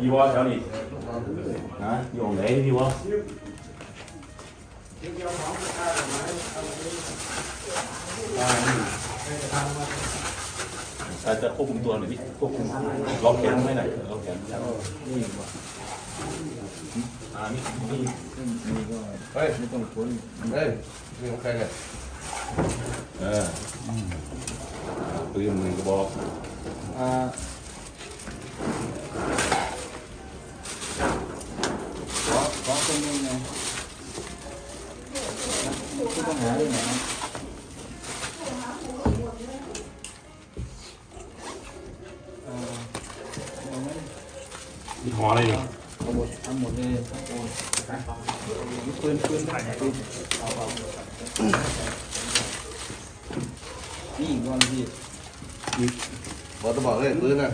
ยี่วอแถวนี้นะอยู่ไหนยี่วออาจจะควบคุมตัวหน่อยพี่ควบคุมล็อกแขนไม่หน่อยล็อกแขนนี่อ่านี่นี่เฮ้ยไม่ต้องพ้นเฮ้ยนี่ของใครเนี่ยเออปืนหนึ่งกระบอกอ่าข อขอคนหนึงไงผู้ต้องหาด้วยไหนนะเอ่อเอาไหมมีหออะไรนี่เอาหมดเอาหมดเลยโอ้ยปืนปืนถ่ายปืนเอาเอานี่อีกวันพี่ บอกจะบอกเลยปืนนะ